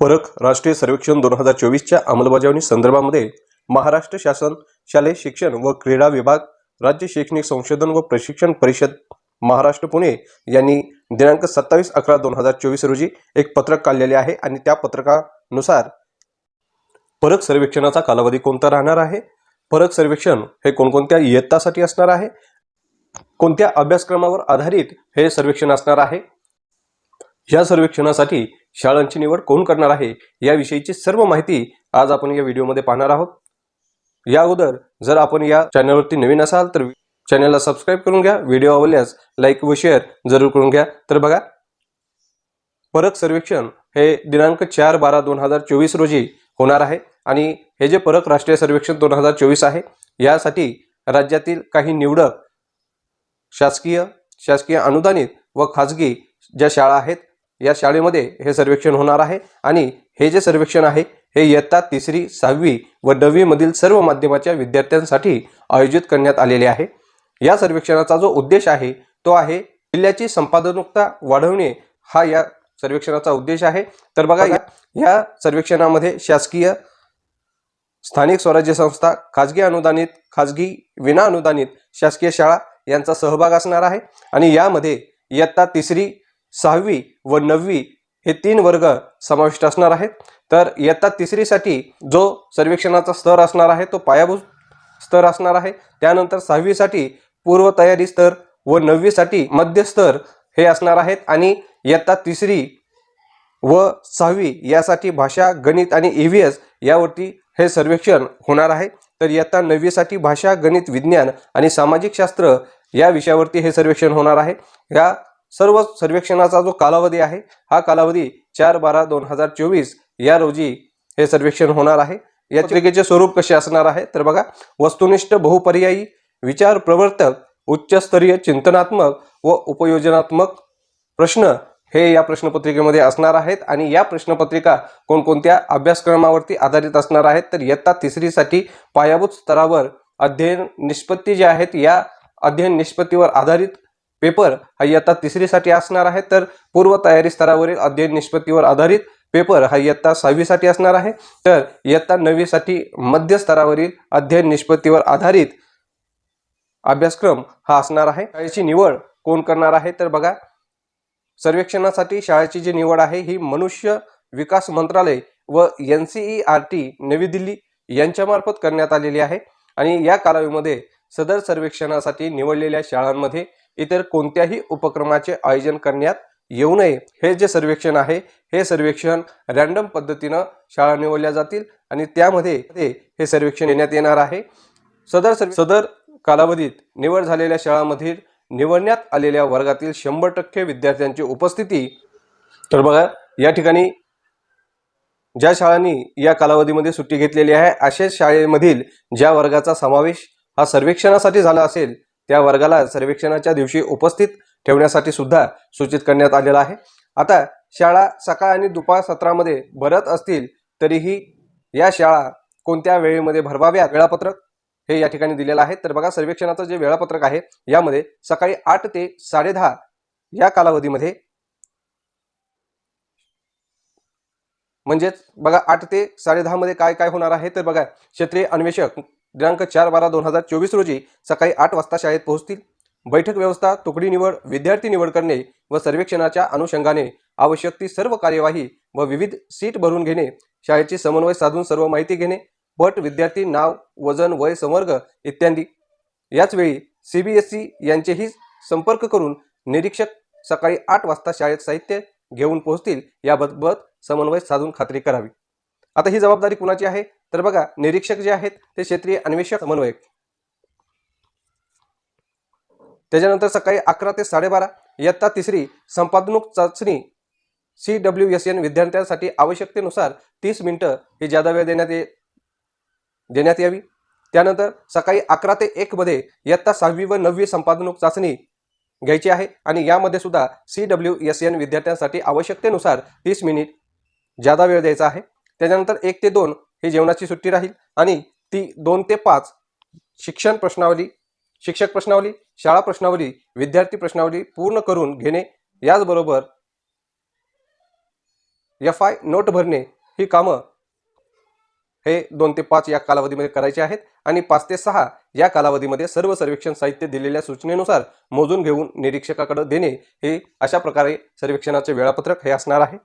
परक राष्ट्रीय सर्वेक्षण दोन हजार चोवीसच्या अंमलबजावणी संदर्भामध्ये महाराष्ट्र शासन शालेय शिक्षण व क्रीडा विभाग राज्य शैक्षणिक संशोधन व प्रशिक्षण परिषद महाराष्ट्र पुणे यांनी दिनांक सत्तावीस अकरा दोन हजार चोवीस रोजी एक पत्रक काढलेले आहे आणि त्या पत्रकानुसार परख सर्वेक्षणाचा कालावधी कोणता राहणार आहे? परख सर्वेक्षण हे कोणकोणत्या इयत्तासाठी असणार आहे? कोणत्या अभ्यासक्रमावर आधारित हे सर्वेक्षण असणार आहे? या सर्वेक्षणासाठी शाळांची निवड कोण करणार आहे याविषयीची सर्व माहिती आज आपण या व्हिडिओमध्ये पाहणार आहोत. या अगोदर जर आपण या चॅनलवरती नवीन असाल तर चॅनलला सबस्क्राईब करून घ्या व्हिडिओ आवडल्यास लाईक व शेअर जरूर करून घ्या. तर बघा परक सर्वेक्षण हे दिनांक चार बारा दोन हजार चोवीस रोजी होणार आहे आणि हे जे परक राष्ट्रीय सर्वेक्षण दोन हजार चोवीस आहे यासाठी राज्यातील काही निवडक शासकीय शासकीय अनुदानित व खाजगी ज्या शाळा आहेत या शाळेमध्ये हे सर्वेक्षण होणार आहे. आणि हे जे सर्वेक्षण आहे हे इयत्ता तिसरी सहावी व नववीमधील सर्व माध्यमाच्या विद्यार्थ्यांसाठी आयोजित करण्यात आलेले आहे. या सर्वेक्षणाचा जो उद्देश आहे तो आहे जिल्ह्याची संपादनुकता वाढवणे. हा या सर्वेक्षणाचा उद्देश आहे. तर बघा या या सर्वेक्षणामध्ये शासकीय स्थानिक स्वराज्य संस्था खाजगी अनुदानित खाजगी विना अनुदानित शासकीय शाळा यांचा सहभाग असणार आहे. आणि यामध्ये इयत्ता तिसरी सहावी व नववी हे तीन वर्ग समाविष्ट असणार आहेत. तर इयत्ता तिसरीसाठी जो सर्वेक्षणाचा स्तर असणार आहे तो पायाभूत स्तर असणार आहे. त्यानंतर सहावीसाठी पूर्वतयारी स्तर व नववीसाठी मध्यस्तर हे असणार आहेत. आणि इयत्ता तिसरी व सहावी यासाठी भाषा गणित आणि ई व्ही एस यावरती हे सर्वेक्षण होणार आहे. तर इयत्ता नववीसाठी भाषा गणित विज्ञान आणि सामाजिक शास्त्र या विषयावरती हे सर्वेक्षण होणार आहे. या सर्व सर्वेक्षणाचा जो कालावधी आहे हा कालावधी चार बारा दोन हजार चोवीस या रोजी हे सर्वेक्षण होणार आहे. या पत्रिकेचे स्वरूप कसे असणार आहे? तर बघा वस्तुनिष्ठ बहुपर्यायी विचार प्रवर्तक उच्चस्तरीय चिंतनात्मक व उपयोजनात्मक प्रश्न हे या प्रश्नपत्रिकेमध्ये असणार आहेत आणि या प्रश्नपत्रिका कोणकोणत्या अभ्यासक्रमावरती आधारित असणार आहेत तर इयत्ता तिसरीसाठी पायाभूत स्तरावर अध्ययन निष्पत्ती जे आहेत या अध्ययन निष्पत्तीवर आधारित पेपर हा इयत्ता तिसरीसाठी असणार आहे तर पूर्वतयारी स्तरावरील अध्ययन निष्पत्तीवर आधारित पेपर हा इयत्ता सहावीसाठी असणार आहे. तर इयत्ता नववीसाठी मध्य स्तरावरील अध्ययन निष्पत्तीवर आधारित अभ्यासक्रम हा असणार आहे. शाळेची निवड कोण करणार आहे? तर बघा सर्वेक्षणासाठी शाळेची जी निवड आहे ही मनुष्य विकास मंत्रालय व N C E R T नवी दिल्ली यांच्यामार्फत करण्यात आलेली आहे. आणि या कालावधीमध्ये सदर सर्वेक्षणासाठी निवडलेल्या शाळांमध्ये इतर कोणत्याही उपक्रमाचे आयोजन करण्यात येऊ नये. हे जे सर्वेक्षण आहे हे सर्वेक्षण रॅन्डम पद्धतीनं शाळा निवडल्या जातील आणि त्यामध्ये हे सर्वेक्षण येण्यात येणार आहे. सदर सर्वे सदर कालावधीत निवड झालेल्या शाळांमधील निवडण्यात आलेल्या वर्गातील शंभर टक्के विद्यार्थ्यांची उपस्थिती तर बघा या ठिकाणी ज्या शाळांनी या कालावधीमध्ये सुट्टी घेतलेली आहे अशाच शाळेमधील ज्या वर्गाचा समावेश हा सर्वेक्षणासाठी झाला असेल त्या वर्गाला सर्वेक्षणाच्या दिवशी उपस्थित ठेवण्यासाठी सुद्धा सूचित करण्यात आलेलं आहे. आता शाळा सकाळ आणि दुपार सत्रामध्ये भरत असतील तरीही या शाळा कोणत्या वेळेमध्ये भरवाव्या वेळापत्रक हे या ठिकाणी दिलेलं आहे. तर बघा सर्वेक्षणाचं जे वेळापत्रक आहे यामध्ये सकाळी आठ ते साडेदहा या कालावधीमध्ये म्हणजेच बघा आठ ते साडेदहामध्ये काय काय होणार आहे? तर बघा क्षेत्रीय अन्वेषक दिनांक चार बारा दोन हजार चोवीस रोजी सकाळी आठ वाजता शाळेत पोहोचतील. बैठक व्यवस्था तुकडी निवड विद्यार्थी निवड करणे व सर्वेक्षणाच्या अनुषंगाने आवश्यक ती सर्व कार्यवाही व विविध सीट भरून घेणे शाळेची समन्वय साधून सर्व माहिती घेणे पट विद्यार्थी नाव वजन वय संवर्ग इत्यादी. याचवेळी सी बी एस ई यांचेही संपर्क करून निरीक्षक सकाळी आठ वाजता शाळेत साहित्य घेऊन पोहोचतील याबाबत समन्वय साधून खात्री करावी. आता ही जबाबदारी कुणाची आहे? तर बघा निरीक्षक जे आहेत ते क्षेत्रीय अन्वेषक समन्वयक. त्याच्यानंतर सकाळी अकरा ते साडेबारा इयत्ता तिसरी संपादनूक चाचणी सी डब्ल्यू एस एन विद्यार्थ्यांसाठी आवश्यकतेनुसार तीस मिनिटं ही जादा वेळ देण्यात ये देण्यात यावी. त्यानंतर सकाळी अकरा ते एकमध्ये इयत्ता सहावी व नववी संपादनूक चाचणी घ्यायची आहे आणि यामध्ये सुद्धा सी डब्ल्यू एस एन विद्यार्थ्यांसाठी आवश्यकतेनुसार तीस मिनिट जादा वेळ द्यायचा आहे. त्याच्यानंतर एक ते दोन ही जेवणाची सुट्टी राहील. आणि ती दोन ते पाच शिक्षण प्रश्नावली शिक्षक प्रश्नावली शाळा प्रश्नावली विद्यार्थी प्रश्नावली पूर्ण करून घेणे याचबरोबर एफ आय नोट भरणे ही कामं हे दोन ते पाच या कालावधीमध्ये करायचे आहेत. आणि पाच ते सहा या कालावधीमध्ये सर्व सर्वेक्षण साहित्य दिलेल्या सूचनेनुसार मोजून घेऊन निरीक्षकाकडे देणे हे अशा प्रकारे सर्वेक्षणाचे वेळापत्रक हे असणार आहे.